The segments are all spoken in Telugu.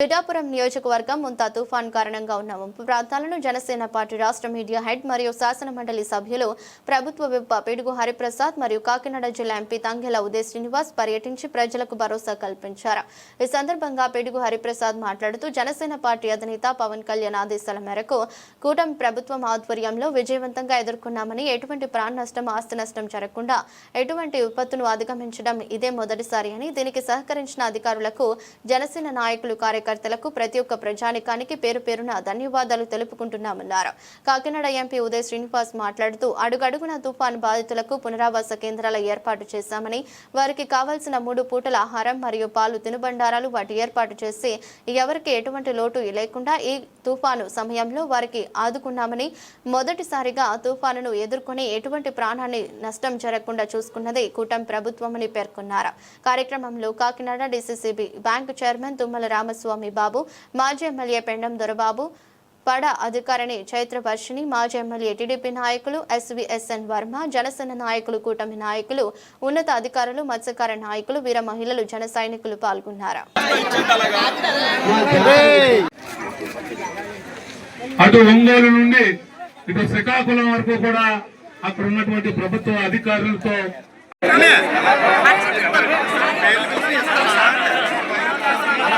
పిఠాపురం నియోజకవర్గం ముంతా తుఫాన్ కారణంగా ఉన్న ముంపు ప్రాంతాలను జనసేన పార్టీ రాష్ట్ర మీడియా హెడ్ మరియు శాసన మండలి సభ్యులు ప్రభుత్వ విప్ప పిడుగు హరిప్రసాద్ మరియు కాకినాడ జిల్లా ఎంపీ తంగెల ఉదయ్ శ్రీనివాస్ పర్యటించి ప్రజలకు భరోసా కల్పించారు. ఈ సందర్భంగా పిడుగు హరిప్రసాద్ మాట్లాడుతూ జనసేన పార్టీ అధినేత పవన్ కళ్యాణ్ ఆదేశాల మేరకు కూటమి ప్రభుత్వం ఆధ్వర్యంలో విజయవంతంగా ఎదుర్కొన్నామని ఎటువంటి ప్రాణ నష్టం ఆస్తి నష్టం జరగకుండా ఎటువంటి విపత్తును అధిగమించడం ఇదే మొదటిసారి అని దీనికి సహకరించిన అధికారులకు జనసేన నాయకులు కార్యకర్తలకు ప్రతి ఒక్క ప్రజానికానికి పేరు పేరున ధన్యవాదాలు తెలుపుకుంటున్నామన్నారు. కాకినాడ ఎంపీ ఉదయ్ శ్రీనివాస్ మాట్లాడుతూ అడుగడుగున తుఫాన్ బాధితులకు పునరావాస కేంద్రాల ఏర్పాటు చేశామని వారికి కావాల్సిన మూడు పూటల ఆహారం మరియు పాలు తినుబండారాలు వాటి ఏర్పాటు చేసి ఎవరికి ఎటువంటి లోటు లేకుండా ఈ తుఫాను సమయంలో వారికి ఆదుకున్నామని మొదటిసారిగా తుఫానును ఎదుర్కొని ఎటువంటి ప్రాణాన్ని నష్టం జరగకుండా చూసుకున్నది కూటమి ప్రభుత్వమని పేర్కొన్నారు. కార్యక్రమంలో Kakinada DCCB bank chairman Tummala Ramaswamy Babu మాజీ ఎమ్మెల్యే పెండం దొరబాబు పడ అధికారిని చైత్రవర్షిణి మాజీ ఎమ్మెల్యే టీడీపీ నాయకులు ఎస్విఎస్ఎన్ వర్మ జనసేన నాయకులు కూటమి నాయకులు ఉన్నత అధికారులు మత్స్యకార నాయకులు వీర మహిళలు జన సైనికులు పాల్గొన్నారు. అటు ఒంగోలు నుండి ఇటు శ్రీకాకుళం వరకు కూడా అక్కడ ఉన్నటువంటి ప్రభుత్వ అధికారులతో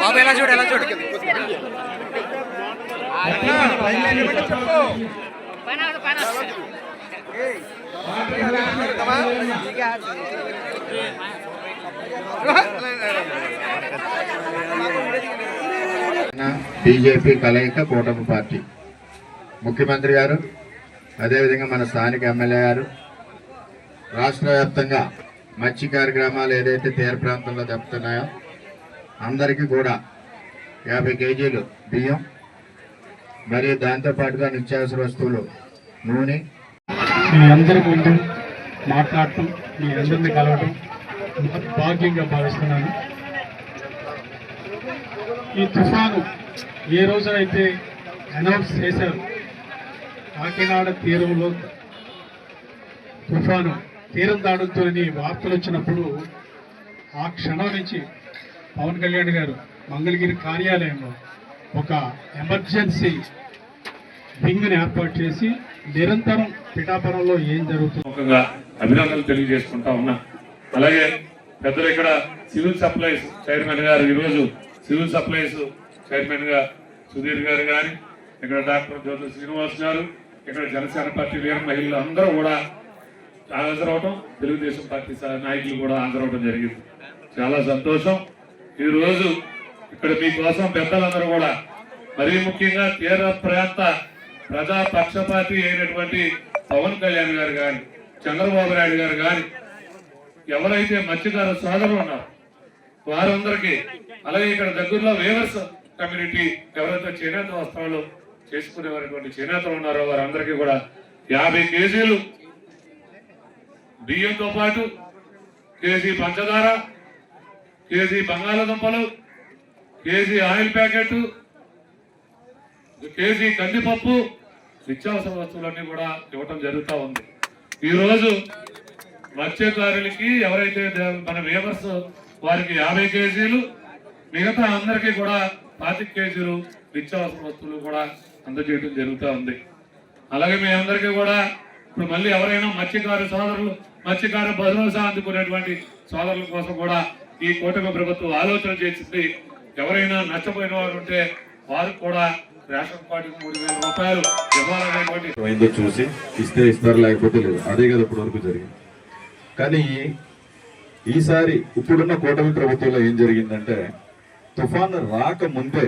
బాబు ఎలా చూడు ఎలా చూడు. బీజేపీ కలయిక కూటమి పార్టీ. ముఖ్యమంత్రి గారు అదేవిధంగా మన స్థానిక ఎమ్మెల్యే గారు రాష్ట్ర వ్యాప్తంగా మత్స్యకార గ్రామాలు ఏదైతే తీర ప్రాంతంలో దెబ్బతున్నాయో అందరికీ కూడా యాభై కేజీలు బియ్యం మరియు దాంతోపాటుగా నిత్యావసర వస్తువులు నూనె. మీ అందరి ముందు మాట్లాడటం మీ అందరిని కలవటం భాగ్యంగా భావిస్తున్నాను. ఈ తుఫాను ఏ రోజునైతే అనౌన్స్ చేశారు కాకినాడ తీరంలో తుఫాను తీరం దాడుతుందని వార్తలు వచ్చినప్పుడు ఆ క్షణం నుంచి పవన్ కళ్యాణ్ గారు మంగళగిరి కార్యాలయంలో ఒక ఎమర్జెన్సీ వింగ్ని ఏర్పాటు చేసి నిరంతరం పిఠాపురంలో ఏం జరుగుతుందో అభినందనలు తెలియజేసుకుంటా ఉన్నా. అలాగే పెద్దలు ఇక్కడ సివిల్ సప్లైస్ చైర్మన్ గారు ఈరోజు సివిల్ సప్లైస్ చైర్మన్గా సుధీర్ గారు కానీ ఇక్కడ డాక్టర్ జ్యోతి శ్రీనివాస్ గారు ఇక్కడ జనసేన పార్టీ వీర మహిళలు అందరూ కూడా హాజరవటం తెలుగుదేశం పార్టీ నాయకులు కూడా హాజరవటం జరిగింది. చాలా సంతోషం. ఈరోజు ఇక్కడ మీకోసం పెద్దలందరూ కూడా మరీ ముఖ్యంగా తీర ప్రాంత ప్రజా పక్షపాతి అయినటువంటి పవన్ కళ్యాణ్ గారు కానీ చంద్రబాబు నాయుడు గారు కానీ ఎవరైతే మత్స్యకార సోదరులు ఉన్నారో వారందరికీ అలాగే ఇక్కడ దగ్గరలో వేవర్స్ కమ్యూనిటీ ఎవరైతే చేనేత వస్త్రాలు చేసుకునేవారటువంటి చేనేతలు ఉన్నారో వారందరికీ కూడా యాభై కేజీలు బియ్యంతో పాటు కేజీ పంచదార కేజీ బంగాళదుంపలు కేజీ ఆయిల్ ప్యాకెట్ కేజీ కందిపప్పు నిత్యావసర వస్తువులన్నీ కూడా ఇవ్వటం జరుగుతూ ఉంది. ఈరోజు మత్స్యకారులకి ఎవరైతే మన వేవర్స్ వారికి యాభై కేజీలు మిగతా అందరికీ కూడా పాతిక కేజీలు నిత్యావసర వస్తువులు కూడా అందజేయడం జరుగుతూ ఉంది. అలాగే మీ అందరికీ కూడా ఇప్పుడు మళ్ళీ ఎవరైనా మత్స్యకారు సోదరులు మత్స్యకారు భరోసా అందుకునేటువంటి సోదరుల కోసం కూడా ఈ కూటమి ప్రభుత్వం ఆలోచన చేసింది ఎవరైనా నష్టపోయిన వారు ఉంటే వారికి కూడా రేషన్ కార్డు మూడు వేల రూపాయలు ఇవ్వాలనేటువంటి అయిందో చూసి ఇస్తే ఇస్తారు లేకపోతే లేదు. అదే కదా ఇప్పటి వరకు జరిగింది. కానీ ఈసారి ఇప్పుడున్న కూటమి ప్రభుత్వంలో ఏం జరిగిందంటే తుఫాను రాక ముందే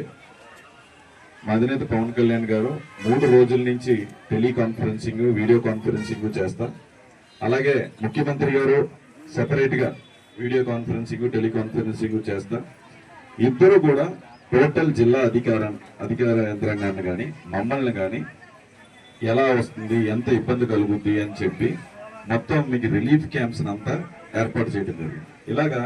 మా అధినేత పవన్ కళ్యాణ్ గారు మూడు రోజుల నుంచి టెలికాన్ఫరెన్సింగ్ వీడియో కాన్ఫరెన్సింగ్ చేస్తా అలాగే ముఖ్యమంత్రి గారు సెపరేట్గా వీడియో కాన్ఫరెన్సింగ్ టెలికాన్ఫరెన్సింగ్ చేస్తా. ఇద్దరు కూడా టోటల్ జిల్లా అధికార అధికార యంత్రాంగాన్ని కానీ మమ్మల్ని కానీ ఎలా వస్తుంది ఎంత ఇబ్బంది కలుగుద్ది అని చెప్పి మొత్తం మీకు రిలీఫ్ క్యాంప్స్ అంతా ఏర్పాటు చేయడం జరిగింది. ఇలాగా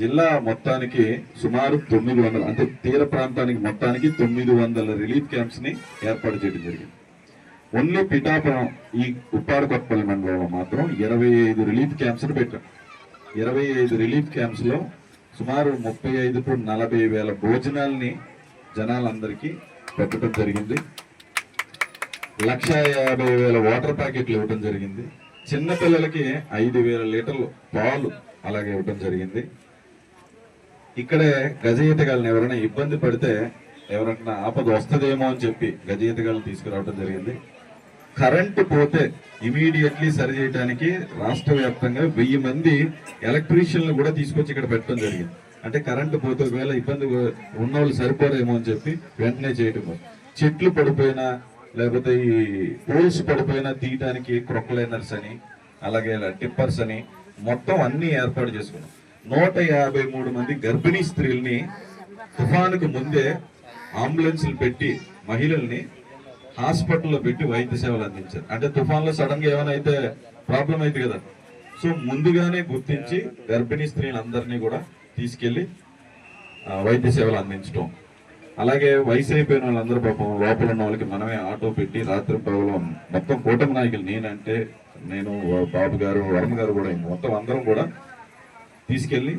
జిల్లా మొత్తానికి సుమారు తొమ్మిది వందల అంటే తీర ప్రాంతానికి మొత్తానికి తొమ్మిది వందల రిలీఫ్ క్యాంప్స్ని ఏర్పాటు చేయడం జరిగింది. ఓన్లీ పిఠాపురం ఈ ఉప్పాడకొప్పల్లి మండలంలో మాత్రం ఇరవై ఐదు రిలీఫ్ క్యాంప్స్ని పెట్టాం. ఇరవై ఐదు రిలీఫ్ క్యాంప్స్లో సుమారు ముప్పై ఐదు టు నలభై వేల భోజనాల్ని జనాలందరికీ పెట్టడం జరిగింది. లక్ష యాభై వేల వాటర్ ప్యాకెట్లు ఇవ్వడం జరిగింది. చిన్నపిల్లలకి ఐదు వేల లీటర్లు పాలు అలాగే ఇవ్వడం జరిగింది. ఇక్కడే గజ ఈతగాళ్ళని ఎవరైనా ఇబ్బంది పడితే ఎవరైనా ఆపద వస్తుందేమో అని చెప్పి గజ ఈతగాళ్ళని తీసుకురావడం జరిగింది. కరెంటు పోతే ఇమీడియట్లీ సరి చేయడానికి రాష్ట్ర వ్యాప్తంగా వెయ్యి మంది ఎలక్ట్రీషియన్లు కూడా తీసుకొచ్చి ఇక్కడ పెట్టడం జరిగింది. అంటే కరెంటు పోతే ఒకవేళ ఇబ్బంది ఉన్న వాళ్ళు సరిపోరేమో అని చెప్పి వెంటనే చేయటం చెట్లు పడిపోయినా లేకపోతే ఈ పోల్స్ పడిపోయినా తీయడానికి క్రొక్లైనర్స్ అని అలాగే టిప్పర్స్ అని మొత్తం అన్ని ఏర్పాటు చేసుకున్నాం. నూట యాభై మూడు మంది గర్భిణీ స్త్రీల్ని తుఫానుకు ముందే అంబులెన్స్లు పెట్టి మహిళల్ని హాస్పిటల్లో పెట్టి వైద్య సేవలు అందించారు. అంటే తుఫాన్లో సడన్గా ఏమైనా అయితే ప్రాబ్లం అయితే కదా. సో ముందుగానే గుర్తించి గర్భిణీ స్త్రీలందరినీ కూడా తీసుకెళ్ళి వైద్య సేవలు అందించడం అలాగే వయసు అయిపోయిన వాళ్ళందరూ పాపం లోపల ఉన్న వాళ్ళకి మనమే ఆటో పెట్టి రాత్రి పగలం మొత్తం కూటమి నాయకులు నేనంటే నేను బాబు గారు వర్మ గారు కూడా మొత్తం అందరం కూడా తీసుకెళ్ళి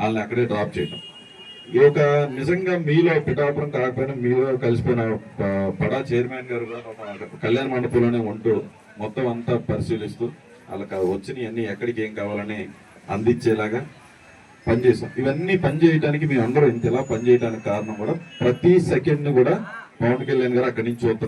వాళ్ళని అక్కడే డ్రాప్ చేయడం ఈ యొక్క నిజంగా మీలో పిఠాపురం కాకపోయినా మీలో కలిసిపోయిన పడా చైర్మన్ గారు కూడా కళ్యాణ మండపంలోనే ఉంటూ మొత్తం అంతా పరిశీలిస్తూ వాళ్ళకి వచ్చినవన్నీ ఎక్కడికి ఏం కావాలని అందించేలాగా పనిచేసాం ఇవన్నీ పనిచేయటానికి మీ మేము అందరూ ఇంత ఇలా కారణం కూడా ప్రతి సెకండ్ కూడా పవన్ కళ్యాణ్ గారు అక్కడి నుంచి వస్తున్నారు